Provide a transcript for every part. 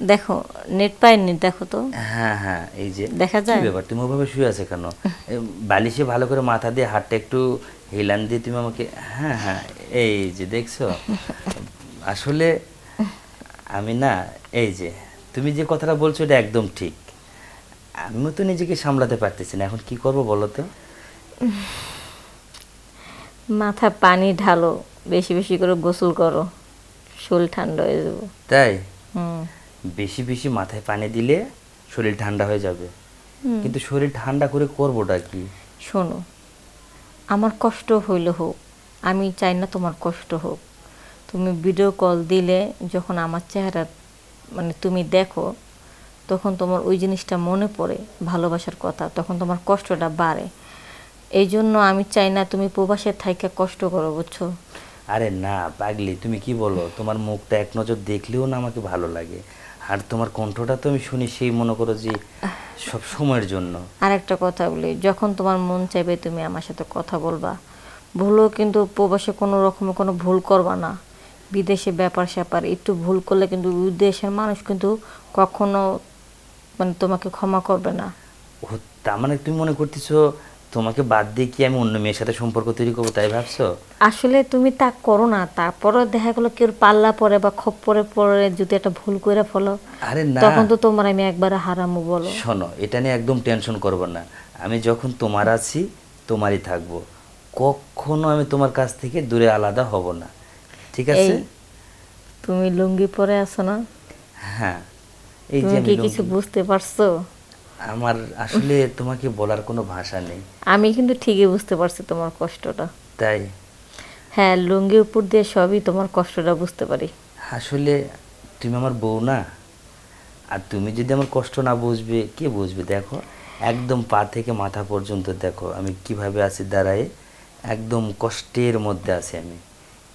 দেখো নেট পাইনি দেখো তো। হ্যাঁ হ্যাঁ এই যে দেখা যায়? ব্যাপার? তুমি ওভাবে শুয়ে আছে কেন? বালিশে ভালো করে মাথা দিয়ে হাতটা একটু হিলান দিয়ে তুমি আমাকে হ্যাঁ হ্যাঁ এই যে দেখছ? আসলে আমি না এই যে তুমি যে কথাটা বলছো এটা একদম ঠিক। আমিও তো নিজেকে সামলাতে পারতেছি না এখন কি করব বলো তো? মাথা পানি ঢালো বেশি বেশি করে গোসল করো। শরীর ঠান্ডা হয়ে যাব। তাই? হুম। বেশি বেশি মাথায় পানি দিলে শরীর ঠান্ডা হয়ে যাবে। কিন্তু শরীর ঠান্ডা করে করবোটা কি? শোনো আমার কষ্ট হইলে হোক আমি চাই না তোমার কষ্ট হোক। তুমি ভিডিও কল দিলে যখন আমার চেহারা মানে তুমি দেখো তখন তোমার ওই জিনিসটা মনে পড়ে ভালোবাসার কথা তখন তোমার কষ্টটা বাড়ে। এই জন্য আমি চাই না তুমি প্রবাসের থাইকে কষ্ট করো বুঝছ? আরে না পাগলি তুমি কি বলো? তোমার মুখটা এক নজর দেখলেও না আমাকে ভালো লাগে। আর তোমার কণ্ঠটা তো আমি শুনি সেই মনে করো যে সব সময়ের জন্য। আর একটা কথা বলি যখন তোমার মন চাইবে তুমি আমার সাথে কথা বলবা। ভুলও কিন্তু প্রবাসে কোনো রকমের কোনো ভুল করবা না। বিদেশে ব্যাপার স্যাপার একটু ভুল করলে কিন্তু দেশের মানুষ কিন্তু কখনো মানে তোমাকে ক্ষমা করবে না। তার মানে তুমি মনে করতেছো তোমাকে বাদ দিয়ে কি আমি অন্য মেয়ের সাথে সম্পর্ক তৈরি করব তাই ভাবছ? আসলে তুমি তা করো না তারপরে দেখা গেলো কেউ পাল্লা পরে বা খপ পরে পরে যদি একটা ভুল করে ফেলো আরে না। তখন তো তোমার আমি একবারে হারামু বলো। শোনো এটা নিয়ে একদম টেনশন করব না। আমি যখন তোমার আছি তোমারই থাকব। কখনো আমি তোমার কাছ থেকে দূরে আলাদা হব না। ঠিক আছে? তুমি লুঙ্গি পরে আছো না? হ্যাঁ এই যে কিছু বুঝতে পারছ? আমার আসলে তোমাকে বলার কোনো ভাষা নেই। আমি কিন্তু ঠিকই বুঝতে পারছি তোমার কষ্টটা। তাই? হ্যাঁ লুঙ্গি উপর দিয়ে সবই তোমার কষ্টটা বুঝতে পারি। আসলে তুমি আমার বউ না? আর তুমি যদি আমার কষ্ট না বুঝবে কে বুঝবে? দেখো একদম পা থেকে মাথা পর্যন্ত দেখো আমি কীভাবে আছি দাঁড়ায়ে একদম কষ্টের মধ্যে আছি আমি।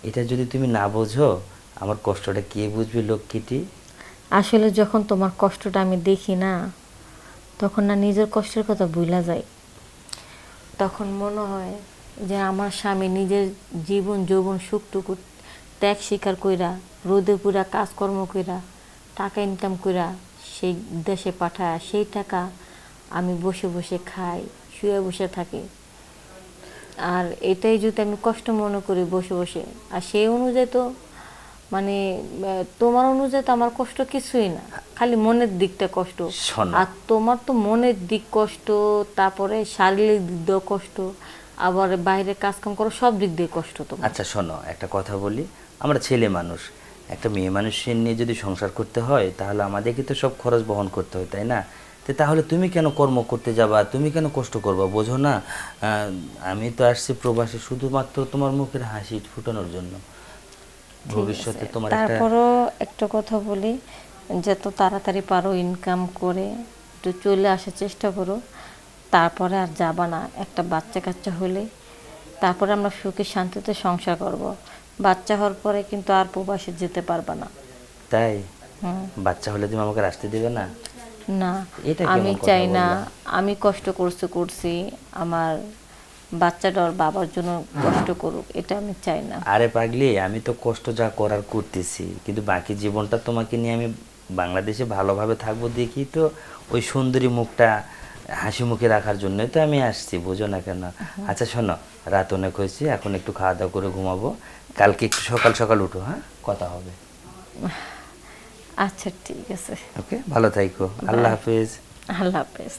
এটা যদি তুমি না বোঝো আমার কষ্টটা কে বুঝবে লক্ষ্মীটি আসলে যখন তোমার কষ্টটা আমি দেখি না তখন না নিজের কষ্টের কথা ভুলা যায়। তখন মনে হয় যে আমার স্বামী নিজের জীবন, যৌবন, সুখটুকু ত্যাগ স্বীকার কইরা, রোদে পুরা কাজকর্ম কইরা, টাকা ইনকাম কইরা সেই দেশে পাঠায় সেই টাকা আমি বসে বসে খাই, শুয়ে বসে থাকি। আর এটাই যদি আমি কষ্ট মনে করি বসে বসে। আর সেই অনুযায়ী তো মানে তোমার অনুযায়ী তো আমার কষ্ট কিছুই না। খালি মনের দিকটা কষ্ট। আর তোমার তো মনের দিক কষ্ট তারপরে শারীরিক দিক দিয়েও কষ্ট আবার বাইরে কাজকাম করো সব দিক দিয়ে কষ্ট তোমার। আচ্ছা শোনো একটা কথা বলি। আমরা ছেলে মানুষ একটা মেয়ে মানুষের নিয়ে যদি সংসার করতে হয় তাহলে আমাদেরকে তো সব খরচ বহন করতে হয় তাই না? তো তাহলে তুমি কেন কর্ম করতে যাবা? তুমি কেন কষ্ট করবা? বোঝো না। আমি তো আসছি প্রবাসে শুধুমাত্র তোমার মুখের হাসি ফুটানোর জন্য। ভবিষ্যতে তোমার একটা তারপরও একটা কথা বলি যত তাড়াতাড়ি পারো ইনকাম করে একটু চলে আসার চেষ্টা করো তারপরে আর যাবা না। একটা বাচ্চা কাচ্চা হলে তারপরে আমরা সুখে শান্তিতে সংসার করব। বাচ্চা হওয়ার পরে কিন্তু আর প্রবাসে যেতে পারবা না। তাই? বাচ্চা হলে তুমি আমাকে আসতে দেবে না? না আমি চাই না। আমি কষ্ট করছি করছি। আমার বাচ্চাটা ওর বাবার জন্য কষ্ট করুক এটা আমি চাই না। আরে পাগলি আমি তো কষ্ট যা করার করতেছি কিন্তু বাকি জীবনটা তোমাকে নিয়ে আমি বাংলাদেশে ভালোভাবে থাকব দেখি তো ওই সুন্দরী মুখটা হাসি মুখে রাখার জন্যই তো আমি আসছি বুঝো না কেন? আচ্ছা শোনো রাত অনেক হয়েছে এখন একটু খাওয়া দাওয়া করে ঘুমাবো কালকে একটু সকাল সকাল উঠো হ্যাঁ? কথা হবে। আচ্ছা ঠিক আছে। ওকে ভালো থাইকো আল্লাহ হাফেজ। আল্লাহ হাফেজ।